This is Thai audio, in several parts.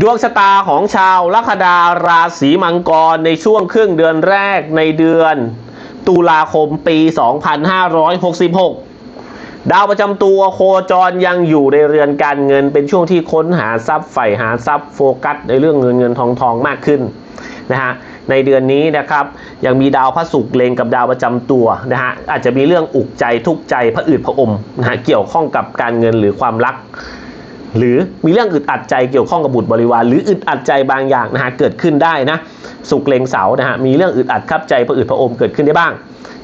ดวงชะตาของชาวลัคนาราศีมังกรในช่วงครึ่งเดือนแรกในเดือน ตุลาคมปี 2566 ดาวประจำตัวโคจรยังอยู่ในเรือนการเงิน เป็นช่วงที่ค้นหาทรัพย์ใฝ่หาทรัพย์โฟกัสในเรื่องเงินเงินทองทองมากขึ้นนะฮะในเดือนนี้นะครับยังมีดาวพระศุกร์เลงกับดาวประจำตัวนะฮะอาจจะมีเรื่องอุกใจทุกใจพระอืดพระอมนะฮะเกี่ยวข้องกับการเงินหรือความรัก หรือมีเรื่องอึดอัดใจเกี่ยวข้องกับบุตรบริวาร หรืออึดอัดใจบางอย่างนะฮะเกิดขึ้นได้นะสุกเลงเสานะฮะมีเรื่องอึดอัดครับใจพระอืดพระอมเกิดขึ้นได้บ้าง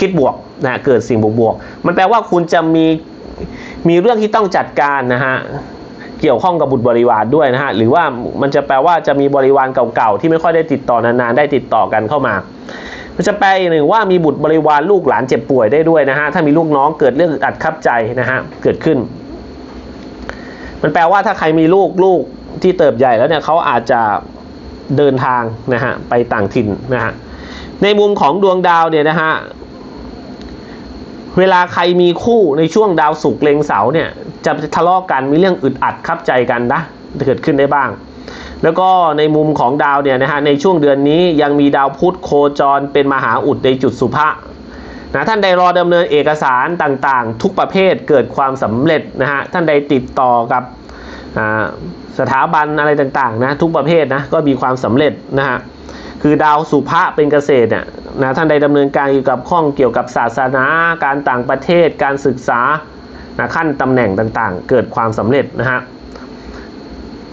คิดบวกนะฮะเกิดสิ่งบวกบวกมันแปลว่าคุณจะมีมีเรื่องที่ต้องจัดการนะฮะเกี่ยวข้องกับบุตรบริวารด้วยนะฮะหรือว่ามันจะแปลว่าจะมีบริวารเก่าๆที่ไม่ค่อยได้ติดต่อนานๆได้ติดต่อกันเข้ามามันจะแปลอีกหนึ่งว่ามีบุตรบริวารลูกหลานเจ็บป่วยได้ด้วยนะฮะถ้ามีลูกน้องเกิดเรื่องอึดอัดครับใจนะฮะเกิดขึ้น มันแปลว่าถ้าใครมีลูกลูกที่เติบใหญ่แล้วเนี่ยเขาอาจจะเดินทางนะฮะไปต่างถิ่นนะฮะในมุมของดวงดาวเนี่ยนะฮะเวลาใครมีคู่ในช่วงดาวศุกร์เลงเสาเนี่ยจะทะเลาะกันมีเรื่องอึดอัดคับใจกันนะเกิดขึ้นได้บ้าง แล้วก็ในมุมของดาวเนี่ยนะฮะในช่วงเดือนนี้ยังมีดาวพุธโคจรเป็นมหาอุดในจุดสุภะ นะท่านใดรอดำเนินเอกสารต่างๆ ทุกประเภทเกิดความสำเร็จนะฮะท่านใดติดต่อกับสถาบันอะไรต่างๆนะทุกประเภทนะก็มีความสำเร็จนะฮะคือดาวสุภะเป็นเกษตรเนี่ยนะท่านใดดำเนินการเกี่ยวกับข้องเกี่ยวกับศาสนาการต่างประเทศการศึกษานะขั้นตำแหน่งต่างๆ เกิดความสำเร็จนะฮะ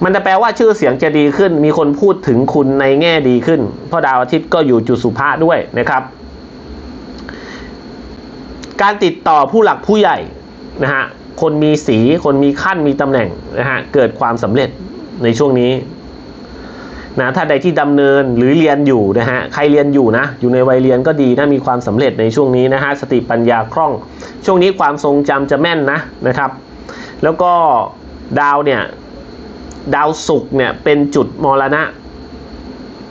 มันจะแปลว่าชื่อเสียงจะดีขึ้น มีคนพูดถึงคุณในแง่ดีขึ้น เพราะดาวอาทิตย์ก็อยู่จุดสุภาษด้วยนะครับ การติดต่อผู้หลักผู้ใหญ่นะฮะคนมีสีคนมีขั้นมีตำแหน่งนะฮะเกิดความสำเร็จในช่วงนี้นะถ้าใดที่ดำเนินหรือเรียนอยู่นะฮะใครเรียนอยู่นะอยู่ในวัยเรียนก็ดีนะมีความสำเร็จในช่วงนี้นะฮะสติปัญญาคล่อง ช่วงนี้ความทรงจำจะแม่นนะนะครับ แล้วก็ดาวเนี่ยดาวศุกร์เนี่ยเป็นจุดมรณะ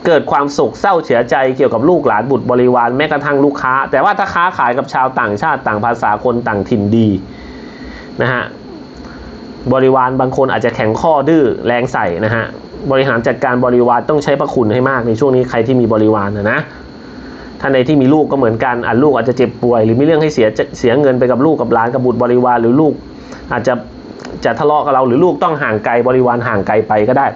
เกิดความโศกเศร้าเสียใจเกี่ยวกับลูกหลานบุตรบริวารแม้กระทั่งลูกค้า แต่ว่าถ้าค้าขายกับชาวต่างชาติต่างภาษาคนต่างถิ่นดีนะฮะบริวารบางคนอาจจะแข็งข้อดื้อแรงใส่นะฮะบริหารจัดการบริวารต้องใช้พระคุณให้มากในช่วงนี้ใครที่มีบริวารนะนะท่านในที่มีลูกก็เหมือนกันอาจลูกอาจจะเจ็บป่วย หรือมีเรื่องให้เสียเสียเงินไปกับลูกกับหลานกับบุตรบริวารหรือลูก อาจจะจะทะเลาะกับเราหรือลูกต้องห่างไกลบริวารห่างไกลไปก็ได้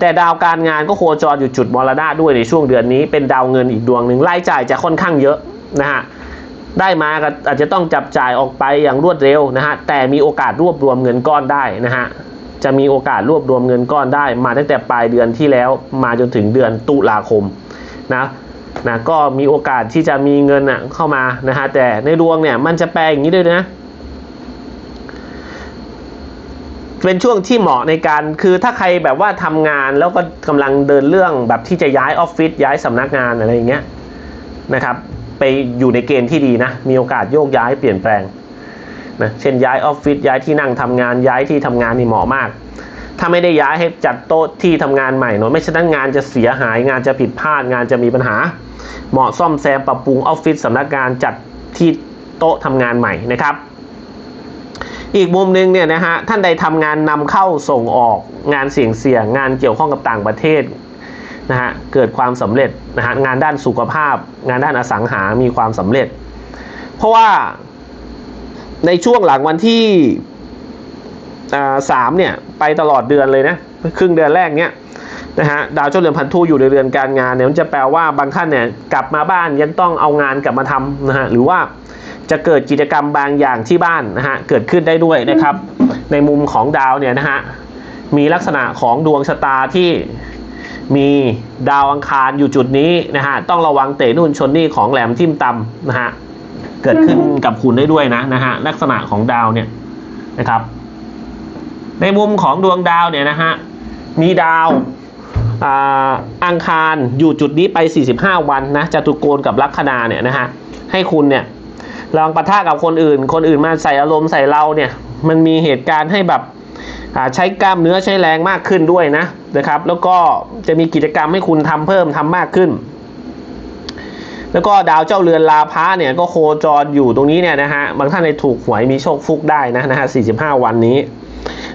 แต่ดาวการงานก็โคจรอยู่จุดมรณะด้วยในช่วงเดือนนี้เป็นดาวเงินอีกดวงหนึ่งรายจ่ายจะค่อนข้างเยอะนะฮะได้มาก็อาจจะต้องจับจ่ายออกไปอย่างรวดเร็วนะฮะแต่มีโอกาสรวบรวมเงินก้อนได้นะฮะจะมีโอกาสรวบรวมเงินก้อนได้ มาตั้งแต่ปลายเดือนที่แล้วมาจนถึงเดือนตุลาคมนะนะก็มีโอกาสที่จะมีเงินอะเข้ามานะฮะแต่ในดวงเนี่ยมันจะแปลอย่างนี้ด้วยนะ เป็นช่วงที่เหมาะในการคือถ้าใครแบบว่าทำงานแล้วก็กำลังเดินเรื่องแบบที่จะย้ายออฟฟิศย้ายสำนักงานอะไรอย่างเงี้ยนะครับ ไปอยู่ในเกณฑ์ที่ดีนะ มีโอกาสโยกย้ายเปลี่ยนแปลงนะเช่นย้ายออฟฟิศย้ายที่นั่งทำงานย้ายที่ทำงานนี่เหมาะมาก ถ้าไม่ได้ย้ายให้จัดโต๊ะที่ทำงานใหม่หน่อยไม่ฉะนั้นงานจะเสียหายงานจะผิดพลาดงานจะมีปัญหา เหมาะซ่อมแซมปรับปรุงออฟฟิศสำนักงานจัดที่โต๊ะทำงานใหม่นะครับ อีกมุมหนึ่งเนี่ยนะฮะท่านใดทำงานนำเข้าส่งออกงานเสี่ยงเสี่ยงงานเกี่ยวข้องกับต่างประเทศนะฮะเกิดความสำเร็จนะฮะงานด้านสุขภาพ งานด้านอสังหามีความสำเร็จ เพราะว่าในช่วงหลังวันที่สามเนี่ยไปตลอดเดือนเลยนะครึ่งเดือนแรกเนี่ยนะฮะดาวเจ้าเรือนพันธุอยู่ในเรือนการงานเนี่ยมันจะแปลว่าบางท่านเนี่ยกลับมาบ้านยังต้องเอางานกลับมาทำนะฮะหรือว่า จะเกิดกิจกรรมบางอย่างที่บ้านนะฮะเกิดขึ้นได้ด้วยนะครับ ในมุมของดาวเนี่ยนะฮะมีลักษณะของดวงชะตาที่มีดาวอังคารอยู่จุดนี้นะฮะต้องระวังเตะนู่นชนนี่ของแหลมทิ่มตำนะฮะเกิดขึ้นกับคุณได้ด้วยนะนะฮะลักษณะของดาวเนี่ยนะครับ ในมุมของดวงดาวเนี่ยนะฮะมีดาวอังคารอยู่จุดนี้ไป 45 วันนะจตุโกณกับลัคนาเนี่ยนะฮะให้คุณเนี่ย ลองปะทะกับคนอื่น คนอื่นมาใส่อารมณ์ใส่เราเนี่ย มันมีเหตุการณ์ให้แบบใช้กล้ามเนื้อใช้แรงมากขึ้นด้วยนะนะครับ แล้วก็จะมีกิจกรรมให้คุณทำเพิ่มทำมากขึ้น แล้วก็ดาวเจ้าเรือนลาพะเนี่ยก็โคจรอยู่ตรงนี้เนี่ยนะฮะบางท่านในถูกหวยมีโชคฟุกได้นะนะฮะ45 วันนี้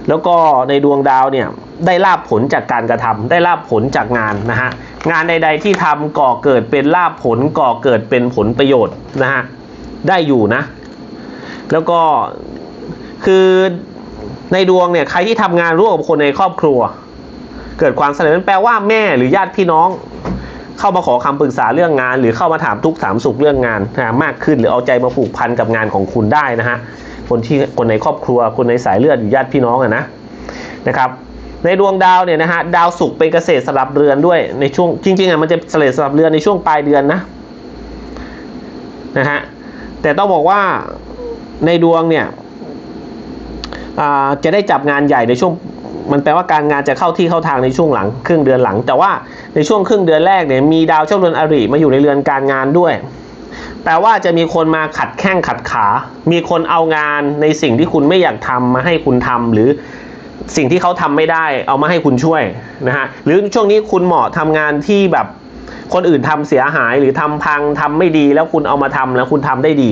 แล้วก็ในดวงดาวเนี่ยได้ลาบผลจากการกระทำได้ลาบผลจากงานนะฮะงานใด ๆที่ทำก่อเกิดเป็นลาบผลก่อเกิดเป็นผลประโยชน์นะฮะ ได้อยู่นะ แล้วก็คือในดวงเนี่ยใครที่ทำงานร่วมกับคนในครอบครัว เกิดความเร็จนั่นแปลว่าแม่หรือญาติพี่น้อง เข้ามาขอคำปรึกษาเรื่องงาน หรือเข้ามาถามทุกข์ถามสุขเรื่องงานนะมากขึ้นหรือเอาใจมาผูกพันกับงานของคุณได้นะฮะคนที่คนในครอบครัว คนในสายเลือดหรือญาติพี่น้องอะนะนะครับ ในดวงดาวเนี่ยนะฮะดาวศุกร์เป็นเกษตรสลับเรือนด้วยในช่วงจริงๆอะมันจะเกษตรสลับเรือนในช่วงปลายเดือนนะนะฮะ แต่ต้องบอกว่าในดวงเนี่ยจะได้จับงานใหญ่ในช่วงมันแปลว่าการงานจะเข้าที่เข้าทางในช่วงหลังครึ่งเดือนหลัง แต่ว่าในช่วงครึ่งเดือนแรกเนี่ยมีดาวเจ้าเรือนอริมาอยู่ในเรือนการงานด้วย แปลว่าจะมีคนมาขัดแข้งขัดขา มีคนเอางานในสิ่งที่คุณไม่อยากทำมาให้คุณทำหรือสิ่งที่เขาทำไม่ได้เอามาให้คุณช่วยนะฮะหรือช่วงนี้คุณเหมาะทำงานที่แบบ คนอื่นทำเสียหายหรือทำพังทำไม่ดีแล้วคุณเอามาทำแล้วคุณทำได้ดี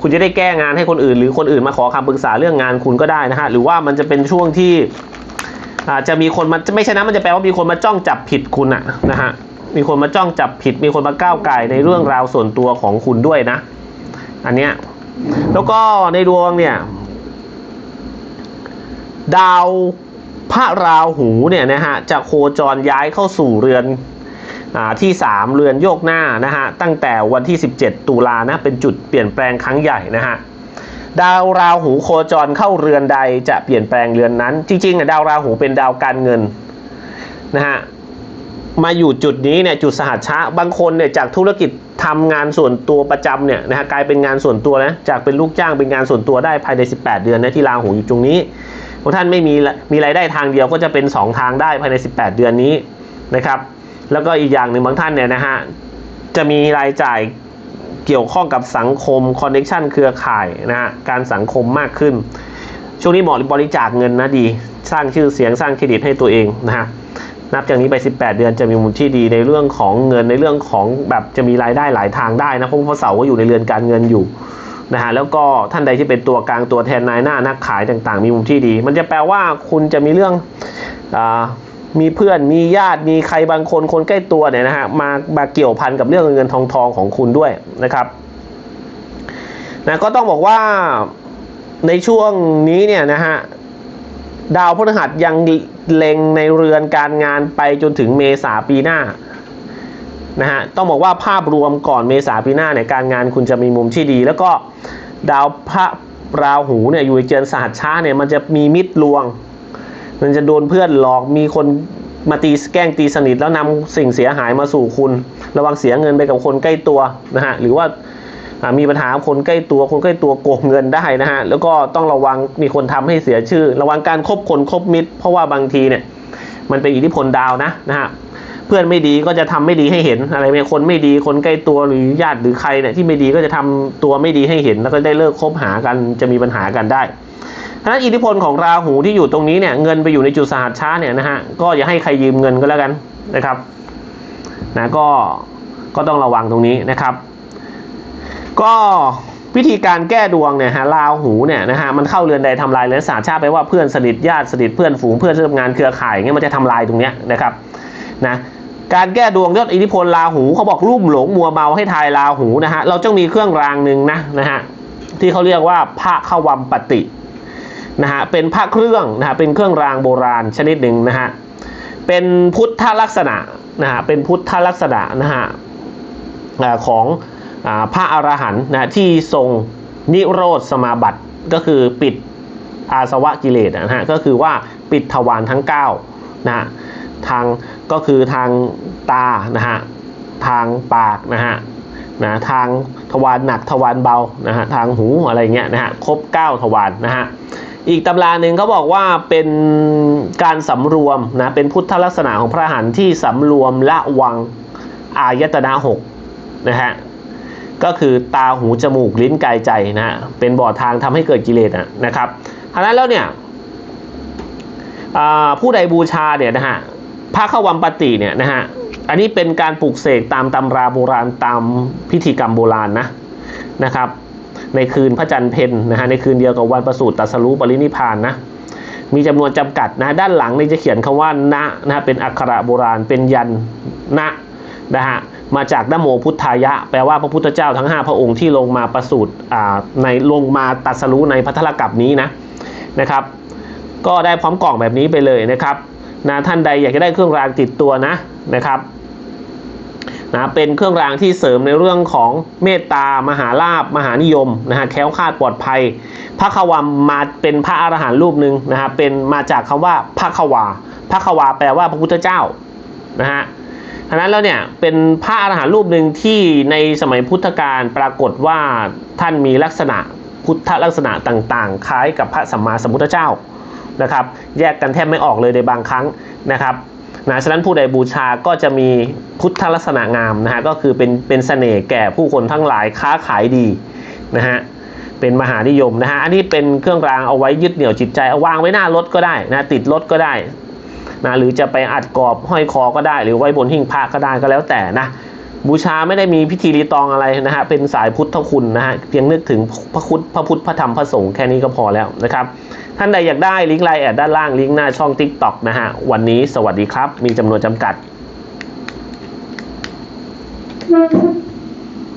คุณจะได้แก้งานให้คนอื่น หรือคนอื่นมาขอคำปรึกษาเรื่องงานคุณก็ได้นะฮะหรือว่ามันจะเป็นช่วงที่อาจจะมีคนมาไม่ใช่นะมันจะแปลว่ามีคนมาจ้องจับผิดคุณอะนะฮะมีคนมาจ้องจับผิด มีคนมาก้าวไก่ในเรื่องราวส่วนตัวของคุณด้วยนะ อันเนี้ยแล้วก็ในดวงเนี่ย ดาวพระราหูเนี่ยนะฮะจะโคจรย้ายเข้าสู่เรือน ที่ 3 เรือนโยกหน้านะฮะตั้งแต่วันที่ 17 ตุลานะเป็นจุดเปลี่ยนแปลงครั้งใหญ่นะฮะดาวราหูโคจรเข้าเรือนใดจะเปลี่ยนแปลงเรือนนั้น จริงๆอะดาวราหูเป็นดาวการเงินนะฮะมาอยู่จุดนี้เนี่ยจุดสหัชชะบางคนเนี่ยจากธุรกิจทำงานส่วนตัวประจำเนี่ยนะฮะกลายเป็นงานส่วนตัวนะจากเป็นลูกจ้างเป็นงานส่วนตัวได้ภายใน 18 เดือนนะที่ราหูอยู่ตรงนี้บาท่านไม่มีละมีรายได้ทางเดียวก็จะเป็น 2 ทางได้ภายใน 18 เดือนนี้นะครับ แล้วก็อีกอย่างหนึ่งบางท่านเนี่ยนะฮะจะมีรายจ่ายเกี่ยวข้องกับสังคมคอนเน c ชันเครือข่ายนะฮะการสังคมมากขึ้น ช่วงนี้เหมาะบริจาคเงินนะดี สร้างชื่อเสียงสร้างเครดิตให้ตัวเองนะฮะนับจากนี้ไป 18 เดือนจะมีมุมที่ดีในเรื่องของเงินในเรื่องของแบบจะมีรายได้หลายทางได้นะเพราะพระเสาก็อยู่ในเรือนการเงินอยู่นะฮะแล้วก็ท่านใดที่เป็นตัวกลางตัวแทนนายหน้านักขายต่างๆ มีมุมที่ดี มันจะแปลว่าคุณจะมีเรื่องอา มีเพื่อนมีญาติมีใครบางคนคนใกล้ตัวเนี่ยนะฮะมามาเกี่ยวพันกับเรื่องเงินทองทองของคุณด้วยนะครับนะก็ต้องบอกว่าในช่วงนี้เนี่ยนะฮะดาวพฤหัสยังเล็งในเรือนการงานไปจนถึงเมษาปีหน้านะฮะต้องบอกว่าภาพรวมก่อนเมษาปีหน้าเนี่ยการงานคุณจะมีมุมที่ดี แล้วก็ดาวพระราหูเนี่ยอยู่ในเจนสหัสช้าเนี่ยมันจะมีมิตรลวง มันจะโดนเพื่อนหลอกมีคนมาตีแกล้งตีสนิทแล้วนำสิ่งเสียหายมาสู่คุณ ระวังเสียเงินไปกับคนใกล้ตัวนะฮะหรือว่ามีปัญหาคนใกล้ตัวคนใกล้ตัวโกงเงินได้นะฮะแล้วก็ต้องระวังมีคนทำให้เสียชื่อ ระวังการคบคนคบมิตร เพราะว่าบางทีเนี่ยมันเป็นอิทธิพลดาวนะนะฮะเพื่อนไม่ดีก็จะทำไม่ดีให้เห็นอะไรเนี่ยคนไม่ดีคนใกล้ตัวหรือญาติหรือใครเนี่ยที่ไม่ดีก็จะทำตัวไม่ดีให้เห็น แล้วก็ได้เลิกคบหากันจะมีปัญหากันได้ะนั้นอิทธิพลของราหูที่อยู่ตรงนี้เนี่ยเงินไปอยู่ในจุดสหัสช้าเนี่ยนะฮะก็อย่าให้ใครยืมเงินก็แล้วกันนะครับนะก็ก็ต้องระวังตรงนี้นะครับ ก็วิธีการแก้ดวงเนี่ยฮะราหูเนี่ยนะฮะมันเข้าเรือนใดทำลายเรือนสาชาติไปว่าเพื่อนสนิทญาติสนิทเพื่อนฝูงเพื่อนร่วมงานเครือข่ายเงี้ยมันจะทำลายตรงเนี้ยนะครับนะการแก้ดวงยอดอิทธิพลราหูเขาบอกรุ่มหลงมัวเมาให้ทายราหูนะฮะเราต้องมีเครื่องรางหนึ่งนะนะฮะที่เขาเรียกว่าพระขวัมปติ นะฮะเป็นพระเครื่องนะฮะเป็นเครื่องรางโบราณชนิดหนึ่งนะฮะเป็นพุทธลักษณะนะฮะเป็นพุทธลักษณะนะฮะของอพระอรหันต์นะที่ทรงนิโรธสมาบัติก็คือปิดอาสวะกิเลสนะฮะก็คือว่าปิดทวารทั้ง9นะฮะทางก็คือทางตานะฮะทางปากนะฮะนะทางทวารหนักทวารเบานะฮะทางหูอะไรเงี้ยนะฮะครบ 9 ทวารนะฮะ อีกตำราหนึ่งเขาบอกว่าเป็นการสำรวมนะเป็นพุทธลักษณะของพระหันที่สำรวมละวังอายตนะหกนะฮะก็คือตาหูจมูกลิ้นกายใจนะฮะเป็นบ่อทางทำให้เกิดกิเลสนะครับทางนั้นแล้วเนี่ยผู้ใดบูชาเนี่ยนะฮะพระขวัมปติเนี่ยนะฮะอันนี้เป็นการปลูกเสกตามตำราโบราณตามพิธีกรรมโบราณนะนะครับ ในคืนพระจันทร์เพ็ญนะฮะในคืนเดียวกับวันประสูติตรัสรู้ปรินิพานนะมีจำนวนจำกัดนะด้านหลังนี่จะเขียนคำว่านะนะฮะเป็นอักขระโบราณเป็นยันนะนะฮะมาจากนโมพุทธายะ แปลว่าพระพุทธเจ้าทั้ง 5 พระองค์ที่ลงมาประสูติในลงมาตัสรู้ในพัทธลกัปนี้นะนะครับ ก็ได้พร้อมกล่องแบบนี้ไปเลยนะครับนะท่านใดอยากจะได้เครื่องรางติดตัวนะนะครับ นะเป็นเครื่องรางที่เสริมในเรื่องของเมตตามหาลาบมหานิยมนะฮะแคล้วคลาดปลอดภัยพระขวามมาเป็นพระอรหันต์รูปหนึ่งนะฮะเป็นมาจากคำว่าพระขวาพระขวาแปลว่าพระพุทธเจ้านะฮะฉะนั้นแล้วเนี่ยเป็นพระอรหันต์รูปหนึ่งที่ในสมัยพุทธกาลปรากฏว่าท่านมีลักษณะพุทธลักษณะต่างๆ คล้ายกับพระสัมมาสัมพุทธเจ้านะครับ แยกกันแทบไม่ออกเลยในบางครั้งนะครับ นะฉะนั้นผู้ใดบูชาก็จะมีพุทธลักษณะงามนะฮะก็คือเป็นเป็นเสน่ห์แก่ผู้คนทั้งหลายค้าขายดีนะฮะเป็นมหานิยมนะฮะอันนี้เป็นเครื่องรางเอาไว้ยึดเหนี่ยวจิตใจเอาวางไว้หน้ารถก็ได้นะติดรถก็ได้นะหรือจะไปอัดกรอบห้อยคอก็ได้ หรือไว้บนหิ้งพระก็ได้ก็แล้วแต่นะบูชาไม่ได้มีพิธีรีตองอะไรนะฮะเป็นสายพุทธคุณนะฮะเพียงนึกถึงพระพุทธพระพุทธพระธรรมพระสงฆ์แค่นี้ก็พอแล้วนะครับ ท่านใดอยากได้ลิงก์ไลน์แอดด้านล่างลิงก์หน้าช่อง Tik t o อกนะฮะ วันนี้สวัสดีครับ มีจำนวนจำกัด Thank you.